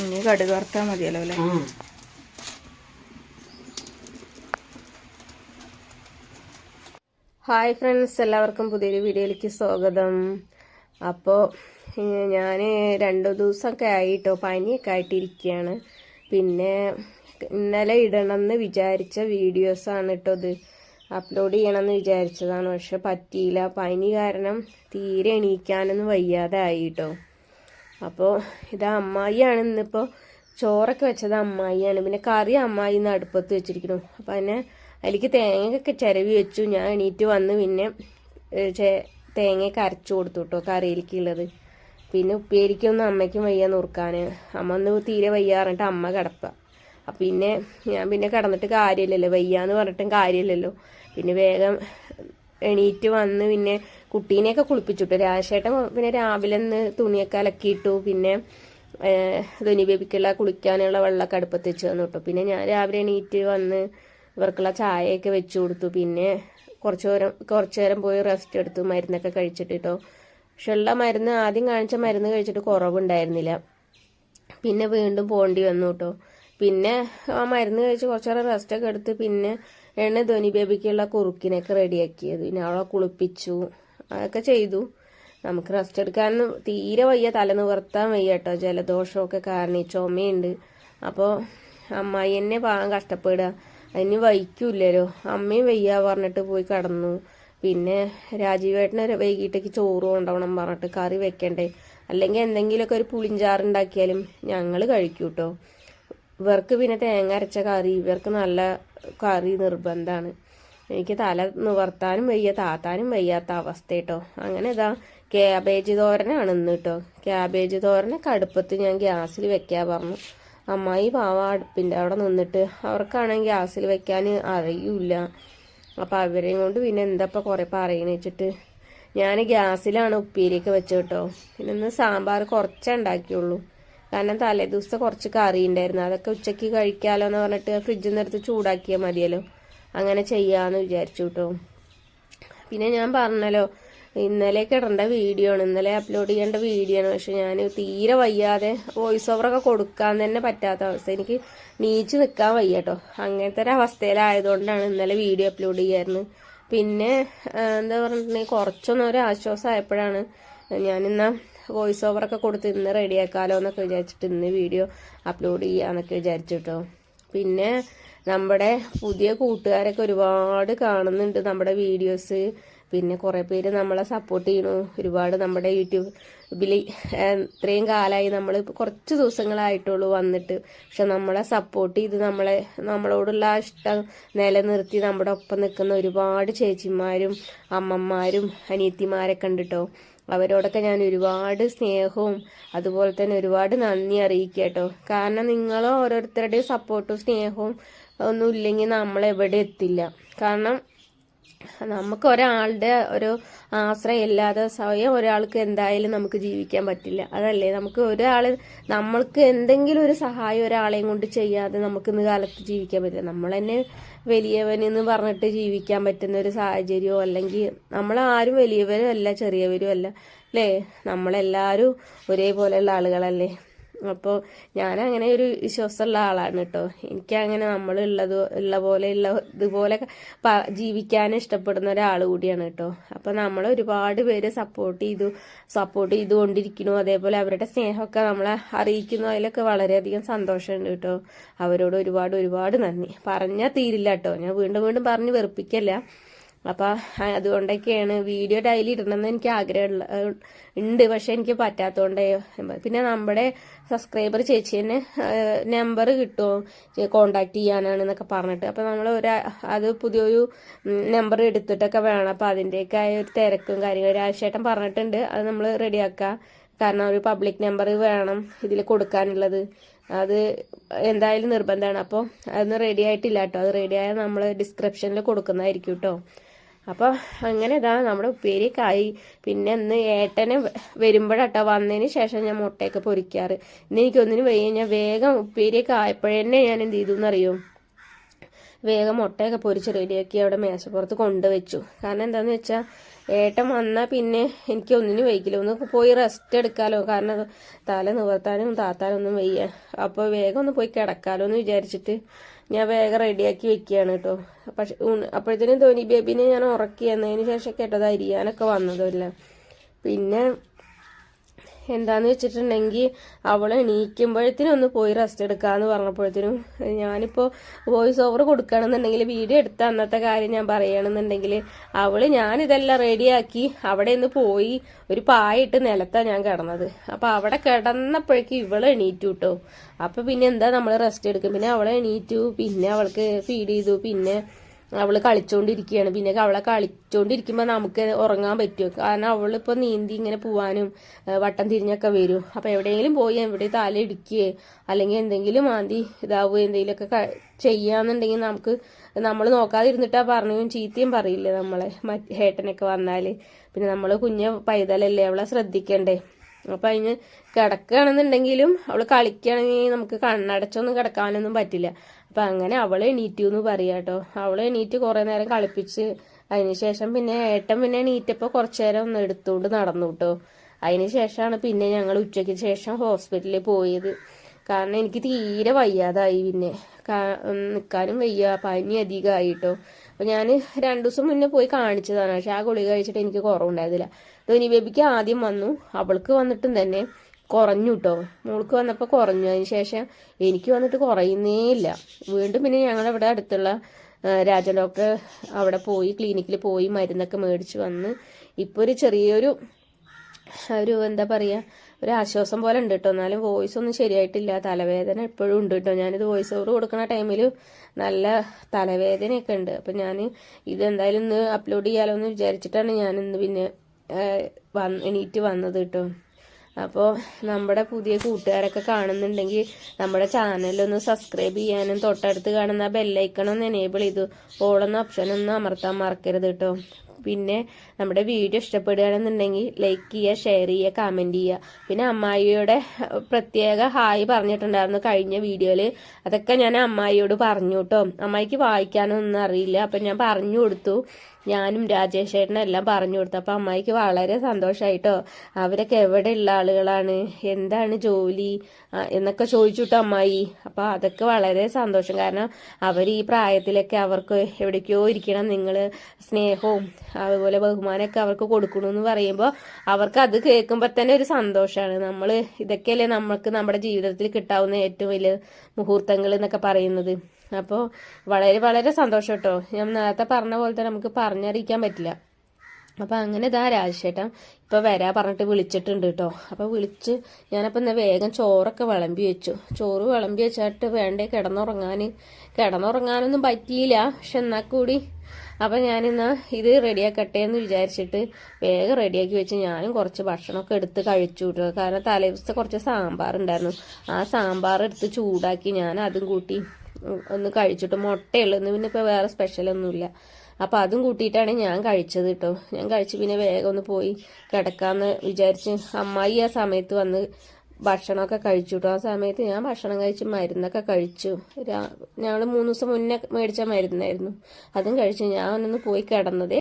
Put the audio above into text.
ഇനി കടുക് വറുത്താൽ മതിയല്ലോ അല്ലേ? ഹായ് ഫ്രണ്ട്സ് എല്ലാവർക്കും പുതിയൊരു വീഡിയോയിലേക്ക് സ്വാഗതം. അപ്പോൾ ഞാൻ രണ്ടു ദിവസമൊക്കെ ആയിട്ടോ പനിയൊക്കെ ആയിട്ടിരിക്കുകയാണ്. പിന്നെ ഇന്നലെ ഇടണം ഇടണമെന്ന് വിചാരിച്ച വീഡിയോസാണ് കേട്ടോ ഇത്. അപ്ലോഡ് ചെയ്യണമെന്ന് വിചാരിച്ചതാണ്. പക്ഷെ പറ്റിയില്ല. പനി കാരണം തീരെ എണീക്കാനൊന്നും വയ്യാതെ ആയി കേട്ടോ. അപ്പോൾ ഇത് അമ്മായിയാണ് ഇന്നിപ്പോൾ ചോറൊക്കെ വെച്ചത് അമ്മായിയാണ്. പിന്നെ കറി അമ്മായി ഇന്ന് അടുപ്പത്ത് വെച്ചിരിക്കുന്നു. അപ്പം അതിനെ അതിലേക്ക് തേങ്ങയൊക്കെ ചിരവി വെച്ചു. ഞാൻ എണീറ്റ് വന്ന് പിന്നെ തേങ്ങയൊക്കെ അരച്ചു കൊടുത്തു കേട്ടോ കറിയിലേക്കുള്ളത്. പിന്നെ ഉപ്പേരിക്കൊന്നും അമ്മയ്ക്കും വയ്യ നുറുക്കാൻ അമ്മ ഒന്ന് തീരെ വയ്യ പറഞ്ഞിട്ട് അമ്മ കിടപ്പ. അപ്പം പിന്നെ ഞാൻ പിന്നെ കിടന്നിട്ട് കാര്യമില്ലല്ലോ. വയ്യാന്ന് പറഞ്ഞിട്ടും കാര്യമില്ലല്ലോ. പിന്നെ വേഗം എണീറ്റ് വന്ന് പിന്നെ കുട്ടീനെയൊക്കെ കുളിപ്പിച്ചിട്ടു രാജേട്ടൻ പിന്നെ രാവിലെ ഒന്ന് തുണിയൊക്കെ അലക്കിയിട്ടു. പിന്നെ ധനി ബേബിക്കുള്ള കുളിക്കാനുള്ള വെള്ളമൊക്കെ അടുപ്പത്ത് വെച്ച് കേട്ടോ പിന്നെ ഞാൻ രാവിലെ എണീറ്റ് വന്ന് ഇവർക്കുള്ള ചായയൊക്കെ വെച്ച് കൊടുത്തു. പിന്നെ കുറച്ച് നേരം കുറച്ച് നേരം പോയി റെസ്റ്റ് എടുത്തു. മരുന്നൊക്കെ കഴിച്ചിട്ട് കേട്ടോ പക്ഷെ ഉള്ള മരുന്ന് ആദ്യം കാണിച്ച മരുന്ന് കഴിച്ചിട്ട് കുറവുണ്ടായിരുന്നില്ല. പിന്നെ വീണ്ടും പോകേണ്ടി വന്നു കേട്ടോ പിന്നെ ആ മരുന്ന് കഴിച്ച് കുറച്ച് നേരം റെസ്റ്റ് ഒക്കെ എടുത്ത് പിന്നെ എണ്ണ ധോനി ബേബിക്കുള്ള കുറുക്കിനൊക്കെ റെഡിയാക്കിയത്. പിന്നെ അവളെ കുളിപ്പിച്ചു. അതൊക്കെ ചെയ്തു. നമുക്ക് റെസ്റ്റ് എടുക്കാൻ തീരെ വയ്യ. തല നിവർത്താൻ വയ്യ കേട്ടോ. ജലദോഷമൊക്കെ കാരണം ചുമയുണ്ട്. അപ്പോൾ അമ്മായി എന്നെ പാകം കഷ്ടപ്പെടുക. അതിന് വൈക്കൂല്ലല്ലോ അമ്മയും വയ്യ പറഞ്ഞിട്ട് പോയി കടന്നു. പിന്നെ രാജീവേട്ടന് വൈകിട്ടേക്ക് ചോറ് കൊണ്ടുപോകണം പറഞ്ഞിട്ട് കറി വെക്കണ്ടേ. അല്ലെങ്കിൽ എന്തെങ്കിലുമൊക്കെ ഒരു പുളിഞ്ചാറുണ്ടാക്കിയാലും ഞങ്ങൾ കഴിക്കൂ കേട്ടോ ഇവർക്ക് പിന്നെ തേങ്ങ അരച്ച കറി ഇവർക്ക് നല്ല കറി നിർബന്ധമാണ് എനിക്ക് തല നിവർത്താനും വയ്യ താത്താനും വയ്യാത്ത അവസ്ഥ കേട്ടോ അങ്ങനെ ഇതാ ക്യാബേജ് തോരനാണ് ഇന്ന് കേട്ടോ ക്യാബേജ് തോരനൊക്കെ അടുപ്പത്ത് ഞാൻ ഗ്യാസിൽ വെക്കാൻ പറഞ്ഞു. അമ്മായി പാവ അടുപ്പിന്റെ അവിടെ നിന്നിട്ട് അവർക്കാണെങ്കിൽ ഗ്യാസിൽ വെക്കാൻ അറിയില്ല. അപ്പം അവരെയും കൊണ്ട് പിന്നെ എന്തപ്പോൾ കുറേ പറയുന്നത് വെച്ചിട്ട്. ഞാൻ ഗ്യാസിലാണ് ഉപ്പേരിയൊക്കെ വെച്ചു കേട്ടോ പിന്നെ ഇന്ന് സാമ്പാർ കുറച്ചേ ഉണ്ടാക്കിയുള്ളൂ. കാരണം തലേ ദിവസത്തെ കുറച്ച് കറി ഉണ്ടായിരുന്നു അതൊക്കെ ഉച്ചയ്ക്ക് കഴിക്കാലോ എന്ന് പറഞ്ഞിട്ട് ഫ്രിഡ്ജിൽ നിന്ന് എടുത്ത് ചൂടാക്കിയാൽ മതിയല്ലോ. അങ്ങനെ ചെയ്യാമെന്ന് വിചാരിച്ചു കേട്ടോ പിന്നെ ഞാൻ പറഞ്ഞല്ലോ ഇന്നലെ കിടണ്ട വീഡിയോ ആണ്. ഇന്നലെ അപ്ലോഡ് ചെയ്യേണ്ട വീഡിയോ ആണ്. പക്ഷെ ഞാൻ തീരെ വയ്യാതെ വോയിസ് ഓവറൊക്കെ കൊടുക്കാൻ തന്നെ പറ്റാത്ത അവസ്ഥ. എനിക്ക് നീച്ച് നിൽക്കാൻ വയ്യ കേട്ടോ അങ്ങനത്തെ ഒരു അവസ്ഥയിലായതുകൊണ്ടാണ് ഇന്നലെ വീഡിയോ അപ്ലോഡ് ചെയ്യായിരുന്നു. പിന്നെ എന്താ പറഞ്ഞിട്ടുണ്ടെങ്കിൽ കുറച്ചൊന്നും ഒരു ആശ്വാസമായപ്പോഴാണ് ഞാനിന്നാ വോയിസ് ഓവറൊക്കെ കൊടുത്ത് ഇന്ന് റെഡിയാക്കാലോ എന്നൊക്കെ വിചാരിച്ചിട്ട് ഇന്ന് വീഡിയോ അപ്ലോഡ് ചെയ്യാന്നൊക്കെ വിചാരിച്ചു കേട്ടോ പിന്നെ നമ്മുടെ പുതിയ കൂട്ടുകാരൊക്കെ ഒരുപാട് കാണുന്നുണ്ട് നമ്മുടെ വീഡിയോസ് പിന്നെ കുറേ പേര് നമ്മളെ സപ്പോർട്ട് ചെയ്യണു. ഒരുപാട് നമ്മുടെ യൂട്യൂബിൽ ഇത്രയും കാലമായി നമ്മൾ കുറച്ച് ദിവസങ്ങളായിട്ടുള്ളൂ വന്നിട്ട്. പക്ഷെ നമ്മളെ സപ്പോർട്ട് ചെയ്ത് നമ്മളെ നമ്മളോടുള്ള ഇഷ്ടം നിലനിർത്തി നമ്മുടെ ഒപ്പം നിൽക്കുന്ന ഒരുപാട് ചേച്ചിമാരും അമ്മമാരും അനിയത്തിമാരൊക്കെ ഉണ്ട് കേട്ടോ അവരോടൊക്കെ ഞാൻ ഒരുപാട് സ്നേഹവും അതുപോലെ തന്നെ ഒരുപാട് നന്ദി അറിയിക്കുക കേട്ടോ. കാരണം നിങ്ങൾ ഓരോരുത്തരുടെയും സപ്പോർട്ടും സ്നേഹവും ഒന്നും ഇല്ലെങ്കിൽ നമ്മൾ എവിടെ എത്തില്ല. കാരണം നമുക്ക് ഒരാളുടെ ഒരു ആശ്രയം ഇല്ലാതെ സ്വയം ഒരാൾക്ക് എന്തായാലും നമുക്ക് ജീവിക്കാൻ പറ്റില്ല. അതല്ലേ? നമുക്ക് ഒരാൾ നമ്മൾക്ക് എന്തെങ്കിലും ഒരു സഹായം ഒരാളെയും കൊണ്ട് ചെയ്യാതെ നമുക്ക് ഇന്ന് കാലത്ത് ജീവിക്കാൻ പറ്റില്ല. നമ്മൾ തന്നെ വലിയവനെന്ന് പറഞ്ഞിട്ട് ജീവിക്കാൻ പറ്റുന്ന ഒരു സാഹചര്യമോ അല്ലെങ്കിൽ നമ്മളാരും വലിയവരും അല്ല ചെറിയവരും അല്ല. അല്ലേ? നമ്മളെല്ലാവരും ഒരേപോലെയുള്ള ആളുകളല്ലേ? അപ്പോൾ ഞാനങ്ങനെ ഒരു വിശ്വാസമുള്ള ആളാണ് കേട്ടോ എനിക്കങ്ങനെ നമ്മളുള്ളത് ഉള്ള പോലെ ഉള്ള ഇതുപോലെ ജീവിക്കാൻ ഇഷ്ടപ്പെടുന്ന ഒരാൾ കൂടിയാണ് കേട്ടോ അപ്പോൾ നമ്മൾ ഒരുപാട് പേര് സപ്പോർട്ട് ചെയ്തു സപ്പോർട്ട് ചെയ്തുകൊണ്ടിരിക്കുന്നു. അതേപോലെ അവരുടെ സ്നേഹമൊക്കെ നമ്മളെ അറിയിക്കുന്നു. അതിലൊക്കെ വളരെയധികം സന്തോഷമുണ്ട് കേട്ടോ അവരോട് ഒരുപാട് ഒരുപാട് നന്ദി. പറഞ്ഞാൽ തീരില്ല കേട്ടോ ഞാൻ വീണ്ടും വീണ്ടും പറഞ്ഞ് വെറുപ്പിക്കല്ല. അപ്പം അതുകൊണ്ടൊക്കെയാണ് വീഡിയോ ഡെയിലി ഇടണമെന്ന് എനിക്ക് ആഗ്രഹമുള്ള ഉണ്ട്. പക്ഷെ എനിക്ക് പറ്റാത്തതുകൊണ്ടേ പിന്നെ നമ്മുടെ സബ്സ്ക്രൈബർ ചേച്ചി തന്നെ നമ്പർ കിട്ടുമോ കോണ്ടാക്ട് ചെയ്യാനാണ് എന്നൊക്കെ പറഞ്ഞിട്ട്. അപ്പോൾ നമ്മൾ ഒരു അത് പുതിയൊരു നമ്പർ എടുത്തിട്ടൊക്കെ വേണം. അപ്പൊ അതിന്റെയൊക്കെ ഒരു തിരക്കും കാര്യങ്ങളും. രാജേട്ടൻ പറഞ്ഞിട്ടുണ്ട്. അത് നമ്മൾ റെഡിയാക്കുക കാരണം ഒരു പബ്ലിക് നമ്പർ വേണം ഇതിൽ കൊടുക്കാനുള്ളത്. അത് എന്തായാലും നിർബന്ധമാണ്. അപ്പോൾ അതൊന്നും റെഡി ആയിട്ടില്ല കേട്ടോ. അത് റെഡി ആയാൽ നമ്മൾ ഡിസ്ക്രിപ്ഷനിൽ കൊടുക്കുന്നതായിരിക്കും കേട്ടോ. അപ്പോൾ അങ്ങനെ ഇതാ നമ്മുടെ ഉപ്പേരിക്കായി പിന്നെ ഇന്ന് ഏട്ടനെ വരുമ്പോഴട്ടോ വന്നതിന് ശേഷം ഞാൻ മുട്ടയൊക്കെ പൊരിക്കാറ്. ഇന്ന് എനിക്കൊന്നിനും വയ്യ. ഞാൻ വേഗം ഉപ്പേരിയൊക്കെ ആയപ്പോഴന്നെ ഞാൻ എന്ത് ചെയ്തു എന്നറിയോ? വേഗം മുട്ടയൊക്കെ പൊരിച്ച് റെഡിയാക്കി അവിടെ മേശപ്പുറത്ത് കൊണ്ടുവച്ചു. കാരണം എന്താണെന്ന് വെച്ചാൽ ഏട്ടൻ വന്നാൽ പിന്നെ എനിക്ക് ഒന്നിനും വയ്ക്കില്ല. ഒന്ന് പോയി റെസ്റ്റ് എടുക്കാലോ. കാരണം തല നിവർത്താനും താത്താനൊന്നും വയ്യ. അപ്പോൾ വേഗം ഒന്ന് പോയി കിടക്കാലോ എന്ന് വിചാരിച്ചിട്ട് ഞാൻ വേഗം റെഡിയാക്കി വെക്കുകയാണ് കേട്ടോ പക്ഷെ അപ്പോഴത്തേനും ധോനി ബേബിനെ ഞാൻ ഉറക്കി. എന്നതിന് ശേഷം കേട്ടത് അരിയാനൊക്കെ വന്നതല്ല. പിന്നെ എന്താന്ന് വെച്ചിട്ടുണ്ടെങ്കിൽ അവൾ എണീക്കുമ്പോഴത്തേനും ഒന്ന് പോയി റെസ്റ്റ് എടുക്കാന്ന് പറഞ്ഞപ്പോഴത്തേനും ഞാനിപ്പോൾ വോയിസ് ഓവർ കൊടുക്കുകയാണെന്നുണ്ടെങ്കിൽ വീഡിയോ എടുത്ത അന്നത്തെ കാര്യം ഞാൻ പറയുകയാണെന്നുണ്ടെങ്കിൽ അവൾ ഞാനിതെല്ലാം റെഡിയാക്കി അവിടെ നിന്ന് പോയി ഒരു പായിട്ട് നിലത്താണ് ഞാൻ കിടന്നത്. അപ്പോൾ അവിടെ കിടന്നപ്പോഴേക്കും ഇവൾ എണീറ്റു കേട്ടോ അപ്പോൾ പിന്നെ എന്താ നമ്മൾ റെസ്റ്റ് എടുക്കും? പിന്നെ അവളെ എണീറ്റു പിന്നെ അവൾക്ക് ഫീഡ് ചെയ്തു പിന്നെ അവൾ കളിച്ചോണ്ടിരിക്കുകയാണ് പിന്നെ അവളെ കളിച്ചോണ്ടിരിക്കുമ്പോൾ നമുക്ക് ഉറങ്ങാൻ പറ്റും കാരണം അവളിപ്പോൾ നീന്തി ഇങ്ങനെ പോവാനും വട്ടം തിരിഞ്ഞൊക്കെ വരും. അപ്പോൾ എവിടെയെങ്കിലും പോയി എവിടെ തല ഇടിക്കുകയോ അല്ലെങ്കിൽ എന്തെങ്കിലും മാന്തി ഇതാവുകയോ എന്തെങ്കിലുമൊക്കെ ചെയ്യാന്നുണ്ടെങ്കിൽ നമുക്ക് നമ്മൾ നോക്കാതിരുന്നിട്ടാ പറഞ്ഞു ചീത്തയും പറയില്ലേ നമ്മളെ? മറ്റ് ഹേട്ടനൊക്കെ വന്നാൽ പിന്നെ നമ്മൾ കുഞ്ഞ പൈതലല്ലേ അവളെ ശ്രദ്ധിക്കണ്ടേ? അപ്പൊ അതിന് കിടക്കുകയാണെന്നുണ്ടെങ്കിലും അവൾ കളിക്കുകയാണെങ്കിൽ നമുക്ക് കണ്ണടച്ചൊന്നും കിടക്കാനൊന്നും പറ്റില്ല. അപ്പൊ അങ്ങനെ അവളെ എണീറ്റു എന്ന് പറയാ കേട്ടോ അവളെ എണീറ്റ് കുറെ നേരം കളിപ്പിച്ച് അതിനുശേഷം പിന്നെ ഏട്ടൻ പിന്നെ എണീറ്റപ്പോ കുറച്ചു നേരം ഒന്ന് എടുത്തുകൊണ്ട് നടന്നു കേട്ടോ അതിനുശേഷമാണ് പിന്നെ ഞങ്ങൾ ഉച്ചയ്ക്ക് ശേഷം ഹോസ്പിറ്റലിൽ പോയത്. കാരണം എനിക്ക് തീരെ വയ്യാതായി പിന്നെ. നിൽക്കാനും വയ്യ പനി അധികമായി കേട്ടോ അപ്പൊ ഞാൻ രണ്ടു ദിവസം മുന്നേ പോയി കാണിച്ചതാണ്. പക്ഷെ ആ ഗുളിക കഴിച്ചിട്ട് എനിക്ക് കുറവുണ്ടായതില്ല ധോനി ബേബിക്ക് ആദ്യം വന്നു. അവൾക്ക് വന്നിട്ടും തന്നെ കുറഞ്ഞു കേട്ടോ മോൾക്ക് വന്നപ്പോൾ കുറഞ്ഞു. അതിന് ശേഷം എനിക്ക് വന്നിട്ട് കുറയുന്നേ ഇല്ല. വീണ്ടും പിന്നെ ഞങ്ങളിവിടെ അടുത്തുള്ള രാജ ഡോക്ടർ അവിടെ പോയി ക്ലിനിക്കിൽ പോയി മരുന്നൊക്കെ മേടിച്ച് വന്ന് ഇപ്പോൾ ഒരു ചെറിയൊരു ഒരു എന്താ പറയുക ഒരു ആശ്വാസം പോലെ ഉണ്ട് കേട്ടോ എന്നാലും വോയിസ് ഒന്നും ശരിയായിട്ടില്ല. തലവേദന എപ്പോഴും ഉണ്ട് കേട്ടോ ഞാനിത് വോയിസ് ഓവർ കൊടുക്കുന്ന ടൈമിൽ നല്ല തലവേദനയൊക്കെ ഉണ്ട്. അപ്പം ഞാൻ ഇത് എന്തായാലും ഇന്ന് അപ്ലോഡ് ചെയ്യാലോ എന്ന് വിചാരിച്ചിട്ടാണ് ഞാൻ ഇന്ന് പിന്നെ എണീറ്റ് വന്നത് കേട്ടോ അപ്പോൾ നമ്മുടെ പുതിയ കൂട്ടുകാരൊക്കെ കാണുന്നുണ്ടെങ്കിൽ നമ്മുടെ ചാനലൊന്ന് സബ്സ്ക്രൈബ് ചെയ്യാനും തൊട്ടടുത്ത് കാണുന്ന ബെല്ലൈക്കൺ ഒന്ന് എനേബിൾ ചെയ്തു ഓളെന്ന ഓപ്ഷൻ ഒന്ന് അമർത്താൻ മറക്കരുത് കേട്ടോ പിന്നെ നമ്മുടെ വീഡിയോ ഇഷ്ടപ്പെടുകയാണെന്നുണ്ടെങ്കിൽ ലൈക്ക് ചെയ്യുക ഷെയർ ചെയ്യുക കമന്റ് ചെയ്യുക. പിന്നെ അമ്മായിയുടെ പ്രത്യേക ഹായ് പറഞ്ഞിട്ടുണ്ടായിരുന്നു കഴിഞ്ഞ വീഡിയോയിൽ അതൊക്കെ ഞാൻ അമ്മായിയോട് പറഞ്ഞു കേട്ടോ അമ്മായിക്ക് വായിക്കാനൊന്നും അറിയില്ല. അപ്പം ഞാൻ പറഞ്ഞു കൊടുത്തു. ഞാനും രാജേഷ് ചേട്ടനും എല്ലാം പറഞ്ഞു കൊടുത്തു. അപ്പൊ അമ്മായിക്ക് വളരെ സന്തോഷമായിട്ടോ അവരൊക്കെ എവിടെ ഉള്ള ആളുകളാണ്? എന്താണ് ജോലി? എന്നൊക്കെ ചോദിച്ചുട്ടോ അമ്മായി. അപ്പൊ അതൊക്കെ വളരെ സന്തോഷം. കാരണം അവർ ഈ പ്രായത്തിലൊക്കെ അവർക്ക് എവിടേക്കോ ഇരിക്കണം. നിങ്ങൾ സ്നേഹവും അതുപോലെ ബഹുമാനമൊക്കെ അവർക്ക് കൊടുക്കണമെന്ന് പറയുമ്പോൾ അവർക്ക് അത് കേൾക്കുമ്പോൾ തന്നെ ഒരു സന്തോഷമാണ് നമ്മൾ ഇതൊക്കെയല്ലേ നമുക്ക് നമ്മുടെ ജീവിതത്തിൽ കിട്ടാവുന്ന ഏറ്റവും വലിയ മുഹൂർത്തങ്ങൾ എന്നൊക്കെ പറയുന്നത്. അപ്പോൾ വളരെ വളരെ സന്തോഷം കേട്ടോ ഞാൻ നേരത്തെ പറഞ്ഞ പോലെ തന്നെ നമുക്ക് പറഞ്ഞറിയിക്കാൻ പറ്റില്ല. അപ്പൊ അങ്ങനെ ഇതാ രാജേട്ടൻ ഇപ്പൊ വരാ പറഞ്ഞിട്ട് വിളിച്ചിട്ടുണ്ട് കേട്ടോ അപ്പൊ വിളിച്ച് ഞാനപ്പോ ഇന്ന് വേഗം ചോറൊക്കെ വിളമ്പി വെച്ചു. ചോറ് വിളമ്പി വെച്ചിട്ട് വേണ്ടേ കിടന്നുറങ്ങാൻ കിടന്നുറങ്ങാനൊന്നും പറ്റിയില്ല. പക്ഷെ എന്നാൽ കൂടി? അപ്പൊ ഞാനിന്ന് ഇത് റെഡിയാക്കട്ടെ എന്ന് വിചാരിച്ചിട്ട് വേഗം റെഡിയാക്കി വെച്ച് ഞാനും കുറച്ച് ഭക്ഷണമൊക്കെ എടുത്ത് കഴിച്ചു കാരണം തലേദിവസത്തെ കുറച്ച് സാമ്പാർ ഉണ്ടായിരുന്നു ആ സാമ്പാർ എടുത്ത് ചൂടാക്കി ഞാൻ അതും കൂട്ടി ഒന്ന് കഴിച്ചിട്ട് മുട്ടയുള്ളൂ. ഇന്ന് പിന്നെ ഇപ്പൊ വേറെ സ്പെഷ്യലൊന്നുമില്ല അപ്പൊ അതും കൂട്ടിയിട്ടാണ് ഞാൻ കഴിച്ചത് കേട്ടോ ഞാൻ കഴിച്ച് പിന്നെ വേഗം ഒന്ന് പോയി കിടക്കാന്ന് വിചാരിച്ച് അമ്മായി ആ സമയത്ത് വന്ന് ഭക്ഷണമൊക്കെ കഴിച്ചു കേട്ടോ ആ സമയത്ത് ഞാൻ ഭക്ഷണം കഴിച്ച് മരുന്നൊക്കെ കഴിച്ചു. ഞങ്ങൾ മൂന്ന് ദിവസം മുന്നേ മേടിച്ച മരുന്നായിരുന്നു. അതും കഴിച്ച് ഞാൻ ഒന്ന് പോയി കിടന്നത്